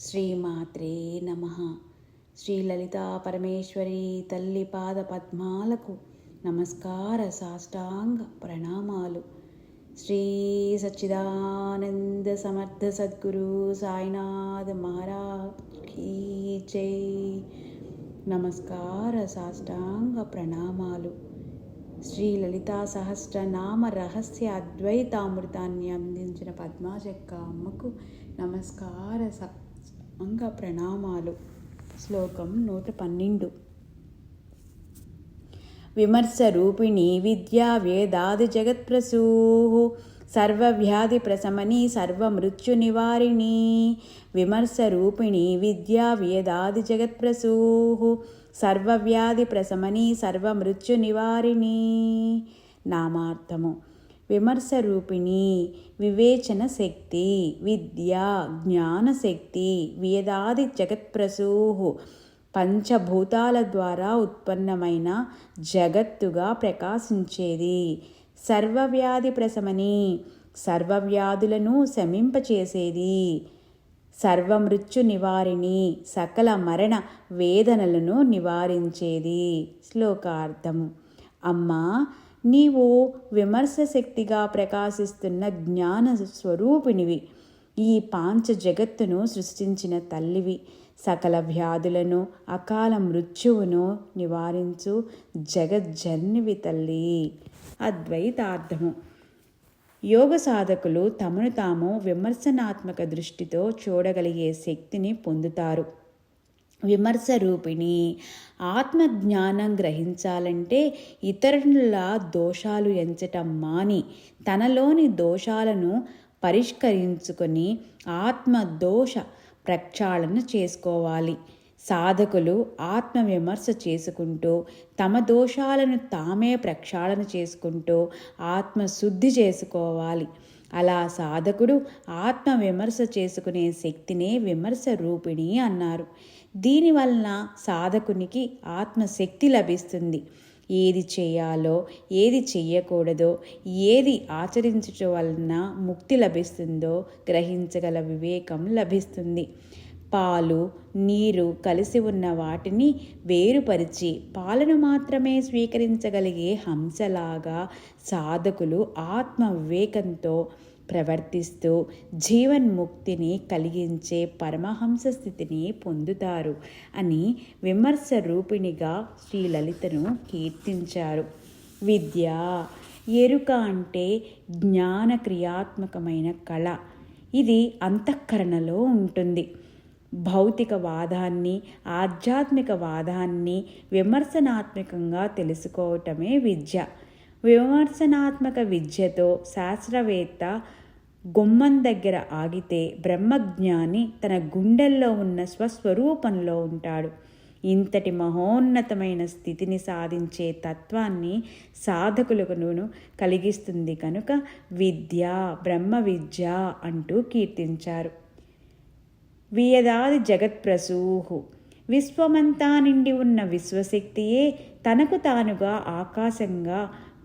శ్రీమాత్రే నమ. శ్రీ లలితా పరమేశ్వరి తల్లి పాద పద్మాలకు నమస్కార సాష్టాంగ ప్రణామాలు. శ్రీ సచ్చిదానంద సమర్థ సద్గురు సాయినాథ్ మహారాజ్ జై. నమస్కార సాష్టాంగ ప్రణామాలు. శ్రీ లలితా సహస్రనామ రహస్య అద్వైతామృతాన్ని అందించిన పద్మాజక్క అమ్మకు నమస్కార అంగ ప్రణామాలు. శ్లోకం నూట పన్నెండు. విమర్శ రూపిణి విద్యా వేదాది జగత్ప్రసూ సర్వవ్యాధి ప్రశమని సర్వమృత్యు నివారిణి. విమర్శ రూపిణి విద్యా వేదాది జగత్ప్రసూ సర్వవ్యాధి ప్రశమని సర్వమృత్యు నివారిణి. నామార్థము. విమర్శ రూపిణి వివేచన శక్తి విద్య జ్ఞానశక్తి వేదాది జగత్ప్రసూ పంచభూతాల ద్వారా ఉత్పన్నమైన జగత్తుగా ప్రకాశించేది. సర్వవ్యాధి ప్రశమని సర్వవ్యాధులను శమింపచేసేది. సర్వమృత్యు నివారిణి సకల మరణ వేదనలను నివారించేది. శ్లోకార్థము అమ్మా నీవు విమర్శ శక్తిగా ప్రకాశిస్తున్న జ్ఞాన స్వరూపినివి ఈ పాంచ జగత్తును సృష్టించిన తల్లివి. సకల వ్యాధులను అకాల మృత్యువును నివారించు జగజ్జన్నివి తల్లి. అద్వైతార్థము. యోగ సాధకులు తమను తాము విమర్శనాత్మక దృష్టితో చూడగలిగే శక్తిని పొందుతారు. విమర్శ రూపిణి ఆత్మజ్ఞానం గ్రహించాలంటే ఇతరుల దోషాలు ఎంచటం మాని తనలోని దోషాలను పరిష్కరించుకొని ఆత్మదోష ప్రక్షాళన చేసుకోవాలి. సాధకులు ఆత్మవిమర్శ చేసుకుంటూ తమ దోషాలను తామే ప్రక్షాళన చేసుకుంటూ ఆత్మశుద్ధి చేసుకోవాలి. అలా సాధకుడు ఆత్మ విమర్శ చేసుకునే శక్తినే విమర్శ రూపిణి అన్నారు. దీనివలన సాధకునికి ఆత్మశక్తి లభిస్తుంది. ఏది చేయాలో ఏది చేయకూడదో ఏది ఆచరించటం వలన ముక్తి లభిస్తుందో గ్రహించగల వివేకం లభిస్తుంది. పాలు నీరు కలిసి ఉన్న వాటిని వేరుపరిచి పాలను మాత్రమే స్వీకరించగలిగే హంసలాగా సాధకులు ఆత్మ వివేకంతో ప్రవర్తిస్తూ జీవన్ముక్తిని కలిగించే పరమహంస స్థితిని పొందుతారు అని విమర్శ రూపిణిగా శ్రీ లలితను కీర్తించారు. విద్య ఎరుక అంటే జ్ఞాన క్రియాత్మకమైన కళ. ఇది అంతఃకరణలో ఉంటుంది. భౌతిక వాదాన్ని ఆధ్యాత్మిక వాదాన్ని విమర్శనాత్మకంగా తెలుసుకోవటమే విద్య. విమర్శనాత్మక విద్యతో శాస్త్రవేత్త గుమ్మం దగ్గర ఆగితే బ్రహ్మజ్ఞాని తన గుండెల్లో ఉన్న స్వస్వరూపంలో ఉంటాడు. ఇంతటి మహోన్నతమైన స్థితిని సాధించే తత్వాన్ని సాధకులకును కలిగిస్తుంది కనుక విద్య బ్రహ్మ విద్య అంటూ కీర్తించారు. వియదాది జగత్ప్రసూహు విశ్వమంతా నిండి ఉన్న విశ్వశక్తియే తనకు తానుగా ఆకాశంగా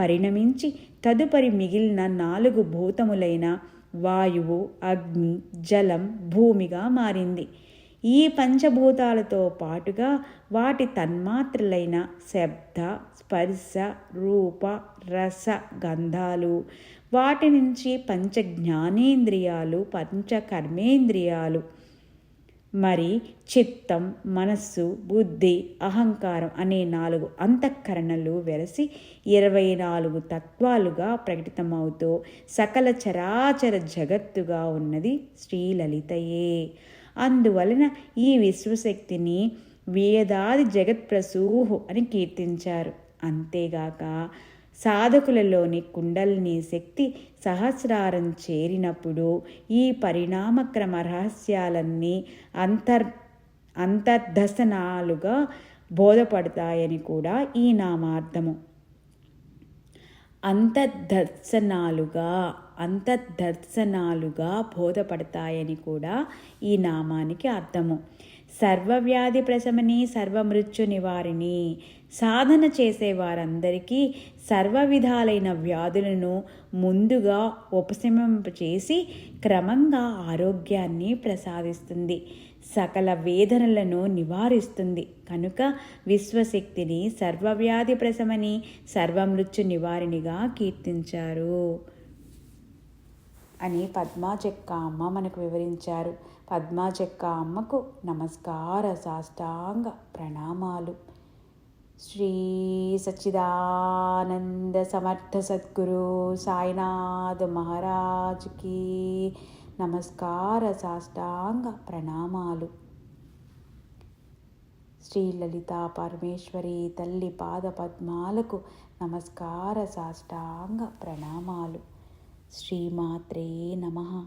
పరిణమించి తదుపరి మిగిలిన నాలుగు భూతములైన వాయువు అగ్ని జలం భూమిగా మారింది. ఈ పంచభూతాలతో పాటుగా వాటి తన్మాత్రలైన శబ్ద స్పర్శ రూప రస గంధాలు వాటి నుంచి పంచ జ్ఞానేంద్రియాలు పంచ కర్మేంద్రియాలు మరి చిత్తం మనస్సు బుద్ధి అహంకారం అనే నాలుగు అంతఃకరణలు వెలసి ఇరవై నాలుగు తత్వాలుగా ప్రకటితమవుతూ సకల చరాచర జగత్తుగా ఉన్నది శ్రీలలితయే. అందువలన ఈ విశ్వశక్తిని వేదాది జగత్ప్రసూహు అని కీర్తించారు. అంతేగాక సాధకులలోని కుండల్ని శక్తి సహస్రారం చేరినప్పుడు ఈ పరిణామక్రమ రహస్యాలన్నీ అంతర్ అంతర్దర్శనాలుగా బోధపడతాయని కూడా ఈ నామార్థము. అంతర్దర్శనాలుగా అంతర్దర్శనాలుగా బోధపడతాయని కూడా ఈ నామానికి అర్థము. సర్వవ్యాధి ప్రశమని సర్వమృత్యు నివారిణి. సాధన చేసే వారందరికీ సర్వ విధాలైన వ్యాధులను ముందుగా ఉపశమింపచేసి క్రమంగా ఆరోగ్యాన్ని ప్రసాదిస్తుంది. సకల వేదనలను నివారిస్తుంది. కనుక విశ్వశక్తిని సర్వవ్యాధి ప్రశమని సర్వమృత్యు నివారిణిగా కీర్తించారు. అని పద్మా చెక్క అమ్మ మనకు వివరించారు. పద్మా చెక్క అమ్మకు నమస్కార సాష్టాంగ ప్రణామాలు. శ్రీ సచ్చిదానంద సమర్థ సద్గురు సాయినాథ్ మహారాజ్కి నమస్కార సాష్టాంగ ప్రణామాలు. శ్రీ లలితా పరమేశ్వరి తల్లి పాద పద్మాలకు నమస్కార సాష్టాంగ ప్రణామాలు. శ్రీమాత్రే నమ.